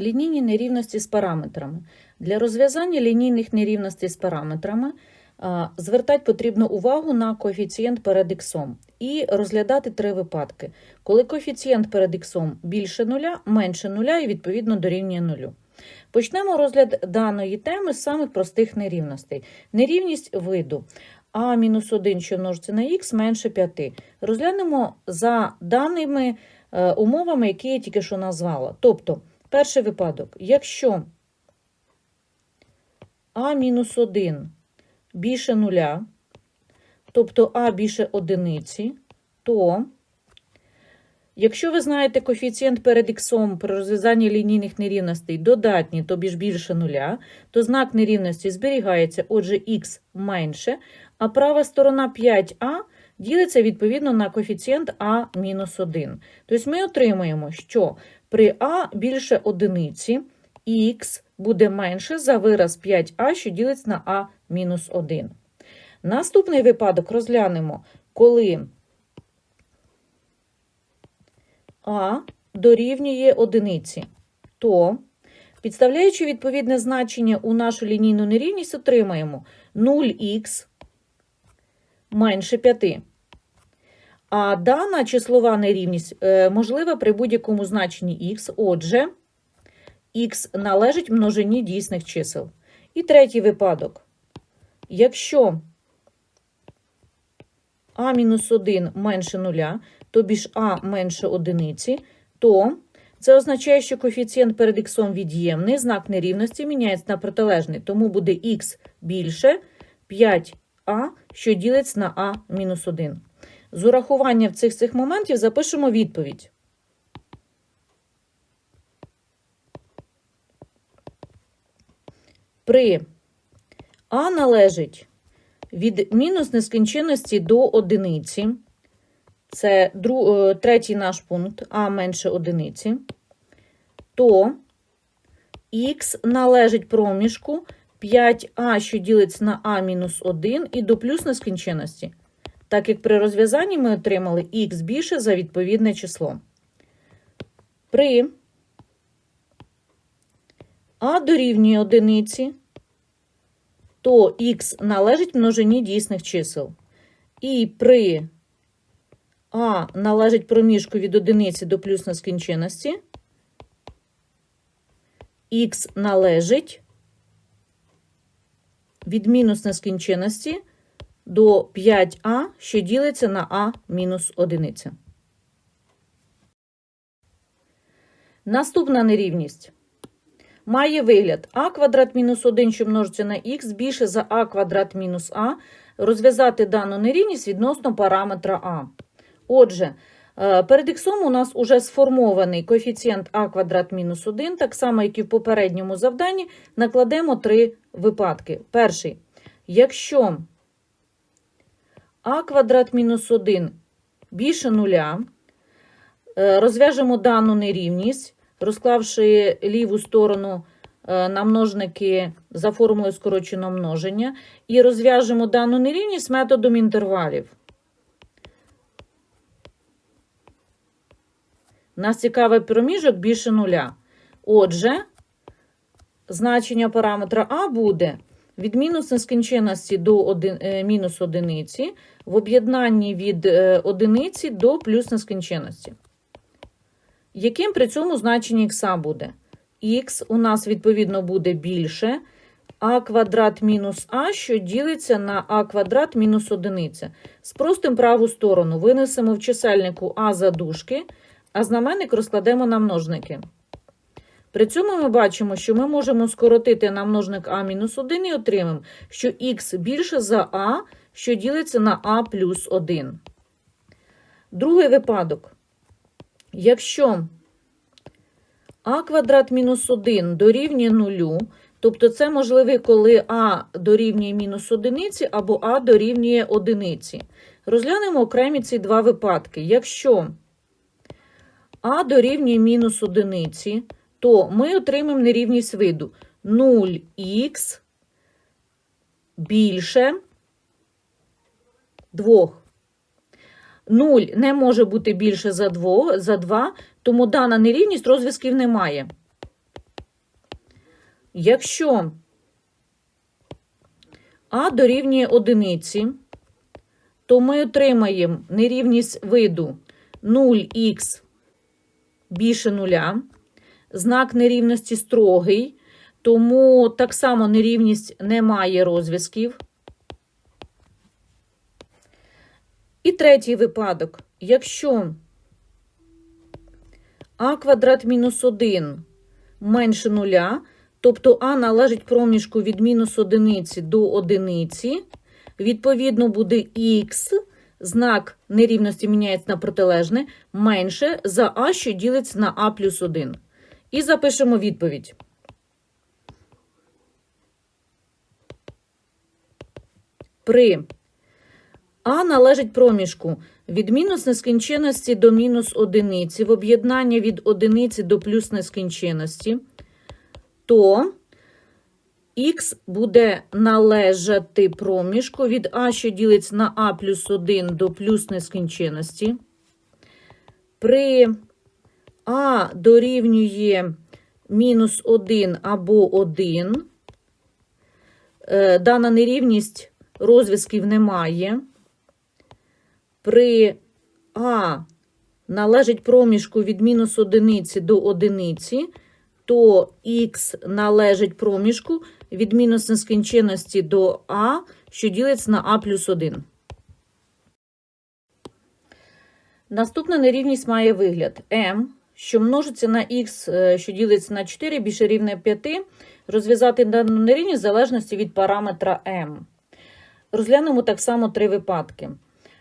Лінійні нерівності з параметрами. Для розв'язання лінійних нерівностей з параметрами звертати потрібно увагу на коефіцієнт перед іксом і розглядати три випадки, коли коефіцієнт перед іксом більше нуля, менше нуля і відповідно дорівнює нулю. Почнемо розгляд даної теми з самих простих нерівностей. Нерівність виду а мінус 1, що множиться на х, менше 5. Розглянемо за даними е, умовами, які я тільки що назвала. Тобто, перший випадок, якщо а-1 більше нуля, тобто а більше одиниці, то якщо ви знаєте коефіцієнт перед іксом при розв'язанні лінійних нерівностей додатні, тобі ж більше нуля, то знак нерівності зберігається, отже, х менше, а права сторона 5а ділиться відповідно на коефіцієнт а-1. Тобто ми отримуємо, що при а більше одиниці х буде менше за вираз 5а, що ділиться на а-1. Наступний випадок розглянемо, коли а дорівнює одиниці, то, підставляючи відповідне значення у нашу лінійну нерівність, отримаємо 0х менше 5. А дана числова нерівність е, можлива при будь-якому значенні х, отже, х належить множині дійсних чисел. І третій випадок. Якщо а-1 менше 0, тобі ж а менше одиниці, то це означає, що коефіцієнт перед х від'ємний, знак нерівності міняється на протилежний, тому буде х більше 5а, що ділиться на а-1. З урахуванням цих цих моментів запишемо відповідь. При а належить від мінус нескінченності до одиниці. Це е, третій наш пункт а менше одиниці, то х належить проміжку 5а, що ділиться на а мінус 1 і до плюс нескінченності, так як при розв'язанні ми отримали х більше за відповідне число. При а дорівнює одиниці, то х належить множині дійсних чисел. І при а належить проміжку від одиниці до плюс нескінченності, х належить від мінус нескінченності до 5а, що ділиться на а мінус одиниця. Наступна нерівність має вигляд а квадрат мінус 1, що множиться на х, більше за а квадрат мінус а, розв'язати дану нерівність відносно параметра а. Отже, е, перед іксом у нас уже сформований коефіцієнт а квадрат мінус 1, так само, як і в попередньому завданні, накладемо три випадки. Перший. Якщо а квадрат мінус 1 більше нуля, е, розв'яжемо дану нерівність, розклавши ліву сторону е, на множники за формулою скороченого множення, і розв'яжемо дану нерівність методом інтервалів. Нас цікавий проміжок більше нуля. Отже, значення параметра А буде від мінус нескінченності до один, е, мінус одиниці в об'єднанні від е, одиниці до плюс нескінченності. Яким при цьому значення х буде? Х у нас, відповідно, буде більше а квадрат мінус а, що ділиться на а квадрат мінус одиниця. Спростимо праву сторону. Винесемо в чисельнику а задушки, а знаменник розкладемо на множники. При цьому ми бачимо, що ми можемо скоротити на множник а-1 і отримаємо, що х більше за а, що ділиться на а плюс 1. Другий випадок. Якщо а квадрат мінус 1 дорівнює 0, тобто це можливо, коли а дорівнює мінус 1 або а дорівнює 1. Розглянемо окремі ці два випадки. Якщо а дорівнює мінус 1, то ми отримаємо нерівність виду 0х більше 2. 0 не може бути більше за 2, за 2 тому дана нерівність розв'язків немає. якщо А дорівнює одиниці, то ми отримаємо нерівність виду 0х більше нуля. Знак нерівності строгий, тому так само нерівність не має розв'язків. І третій випадок. Якщо а квадрат мінус 1 менше нуля, тобто а належить проміжку від мінус одиниці до одиниці, відповідно буде х, знак нерівності міняється на протилежне, менше за а, що ділиться на а плюс 1. І запишемо відповідь. При а належить проміжку від мінус нескінченності до мінус одиниці, в об'єднанні від одиниці до плюс нескінченності, то х буде належати проміжку від а, що ділиться на а плюс 1 до плюс нескінченності. При а дорівнює мінус 1 або 1, е, дана нерівність розв'язків немає. При А належить проміжку від мінус одиниці до одиниці, то х належить проміжку від мінус нескінченності до А, що ділиться на А плюс 1. Наступна нерівність має вигляд m, що множиться на х, е, що ділиться на 4, більше рівне 5. Розв'язати дану нерівність в залежності від параметра m. Розглянемо так само три випадки.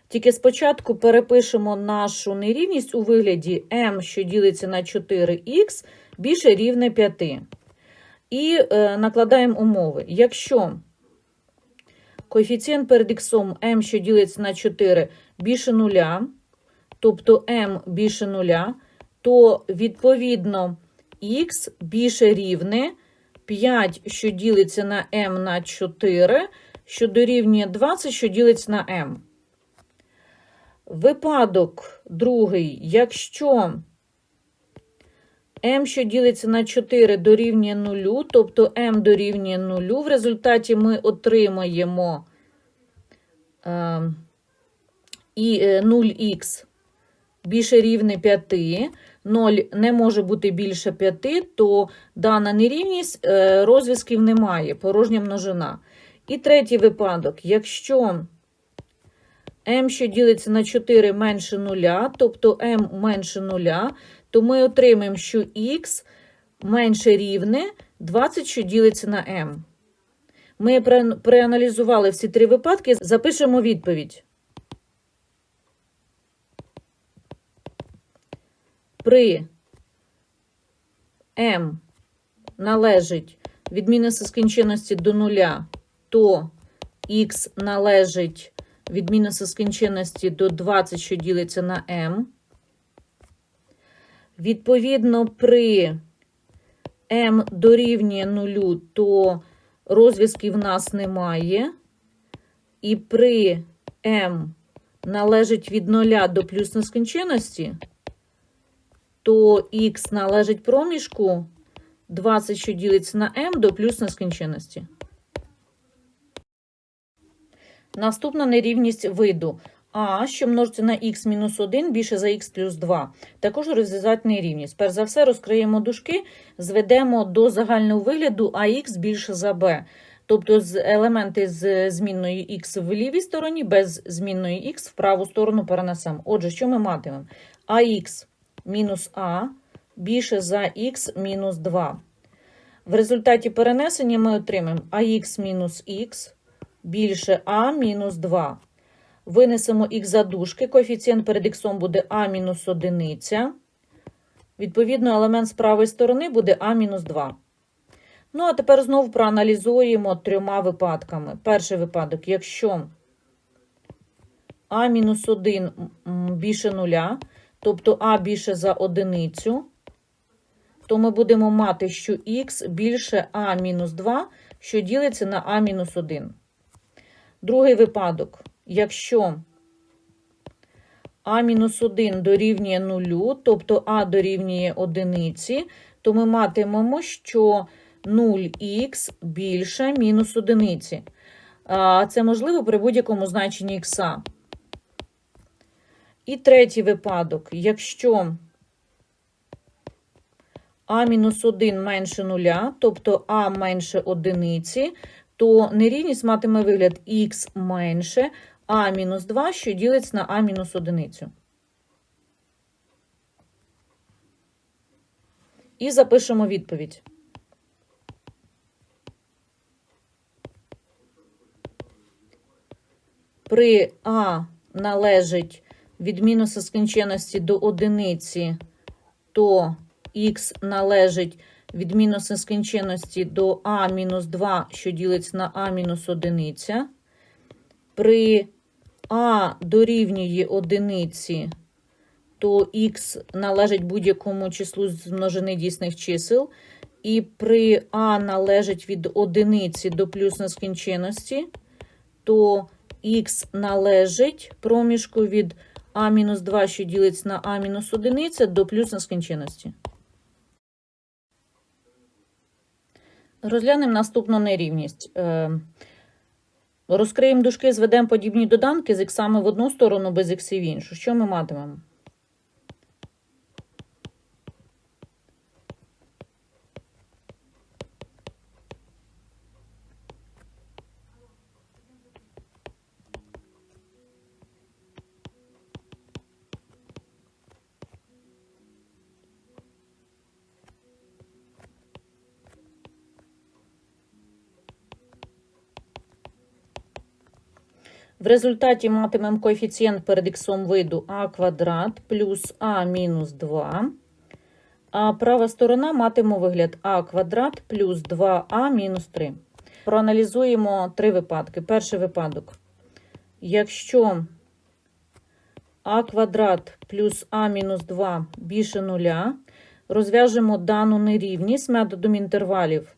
Тільки спочатку перепишемо нашу нерівність у вигляді m, що ділиться на 4х, більше рівне 5. І е, накладаємо умови. Якщо коефіцієнт перед х m, що ділиться на 4, більше 0, тобто m більше 0, то відповідно х більше рівне 5, що ділиться на m на 4, що дорівнює 20, що ділиться на m. Випадок другий, якщо m, що ділиться на 4, дорівнює 0, тобто m дорівнює 0, в результаті ми отримаємо е, і е, 0х більше рівне 5, 0 не може бути більше 5, то дана нерівність е, розв'язків немає, порожня множина. І третій випадок, якщо m, що ділиться на 4 менше 0, тобто m менше 0, то ми отримаємо, що x менше рівне 20, що ділиться на m. Ми проаналізували всі три випадки, запишемо відповідь. При m належить від мінуса скінченності до нуля, то х належить від мінуса скінченності до 20, що ділиться на m. Відповідно, при m дорівнює нулю, то розв'язків в нас немає. І при m належить від 0 до плюс нескінченності, то х належить проміжку 20, що ділиться на m до плюс нескінченності. Наступна нерівність виду. А, що множиться на х мінус 1 більше за х плюс 2. Також розв'язати нерівність. Перш за все, розкриємо дужки, зведемо до загального вигляду АХ більше за b. Тобто елементи з змінною х в лівій стороні, без змінної х в праву сторону перенесемо. Отже, що ми матимемо? АХ мінус А більше за х мінус 2. В результаті перенесення ми отримаємо АХ мінус х більше а мінус 2. Винесемо х за дужки, коефіцієнт перед х буде а мінус 1. Відповідно, елемент з правої сторони буде а мінус 2. Ну, а тепер знову проаналізуємо трьома випадками. Перший випадок, якщо а мінус 1 більше 0, тобто а більше за одиницю, то ми будемо мати, що х більше а мінус 2, що ділиться на а мінус 1. Другий випадок, якщо а-1 дорівнює 0, тобто а дорівнює 1, то ми матимемо, що 0х більше мінус одиниці. Це можливо при будь-якому значенні х. І третій випадок, якщо а-1 менше нуля, тобто а менше одиниці, то нерівність матиме вигляд х менше а-2, що ділиться на а-1. І запишемо відповідь. При А належить від мінуса скінченності до одиниці, то х належить від мінуса скінченності до а мінус 2, що ділиться на а мінус одиниця. При а дорівнює одиниці, то х належить будь-якому числу з множини дійсних чисел. І при а належить від одиниці до плюс нескінченності, то х належить проміжку від а-2, що ділиться на а-1 до плюс нескінченності. Розглянемо наступну нерівність. Е, Розкриємо дужки, зведемо подібні доданки з іксами в одну сторону, без іксів в іншу. Що ми матимемо? В результаті матимемо коефіцієнт перед іксом виду а квадрат плюс а мінус 2. А права сторона матиме вигляд а квадрат плюс 2а мінус 3. Проаналізуємо три випадки. Перший випадок. Якщо а квадрат плюс а мінус 2 більше нуля, розв'яжемо дану нерівність методом інтервалів.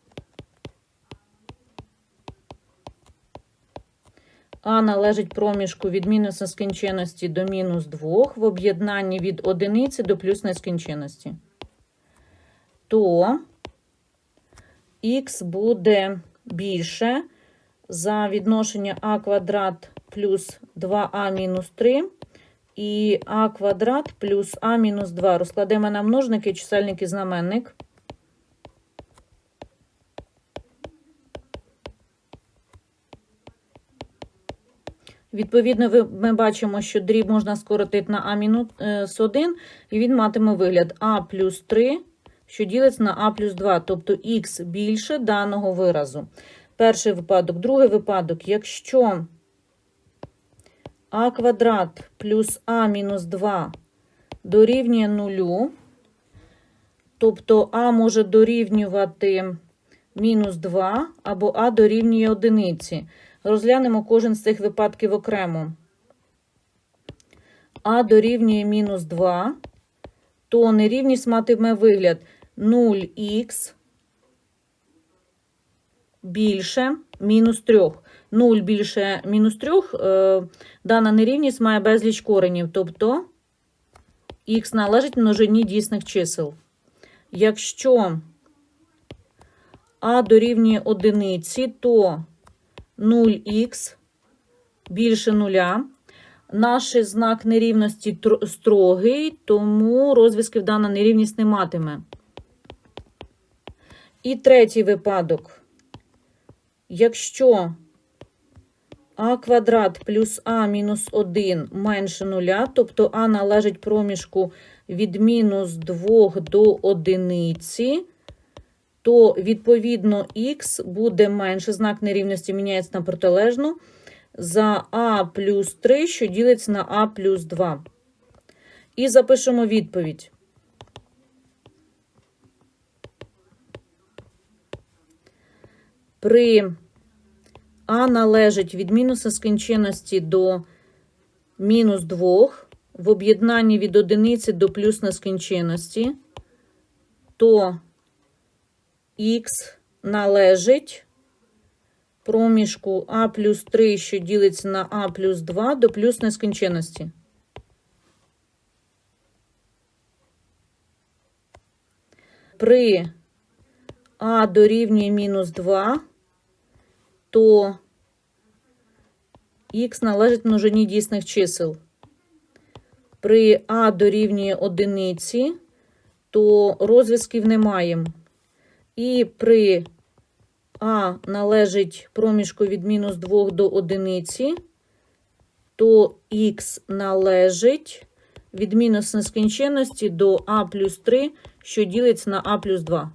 А належить проміжку від мінус нескінченності до мінус 2 в об'єднанні від одиниці до плюс нескінченності, то х буде більше за відношення а квадрат плюс 2а мінус 3 і а квадрат плюс а мінус 2. Розкладемо на множники, чисельник і знаменник. Відповідно, ми бачимо, що дріб можна скоротити на а мінус 1, і він матиме вигляд а плюс 3, що ділиться на а плюс 2, тобто х більше даного виразу. Перший випадок. Другий випадок, якщо а квадрат плюс а мінус 2 дорівнює нулю, тобто а може дорівнювати мінус 2 або а дорівнює одиниці. Розглянемо кожен з цих випадків окремо. А дорівнює мінус 2, то нерівність матиме вигляд 0х більше мінус 3. 0 більше мінус 3, е, дана нерівність має безліч коренів, тобто х належить множині дійсних чисел. Якщо а дорівнює одиниці, то 0х більше нуля. Наш знак нерівності строгий, тому розв'язків дана нерівність не матиме. І третій випадок. Якщо а квадрат плюс а мінус 1 менше нуля, тобто а належить проміжку від мінус 2 до одиниці, то відповідно х буде менше, знак нерівності міняється на протилежну, за а плюс 3, що ділиться на а плюс 2. І запишемо відповідь. При а належить від мінуса скінченності до мінус 2 в об'єднанні від одиниці до плюс нескінченності, то х належить проміжку а плюс 3, що ділиться на а плюс 2 до плюс нескінченності. При а дорівнює мінус 2, то х належить множині дійсних чисел. При а дорівнює одиниці, то розв'язків не маємо. І при а належить проміжку від мінус 2 до одиниці, то х належить від мінус нескінченності до а плюс 3, що ділиться на а плюс 2.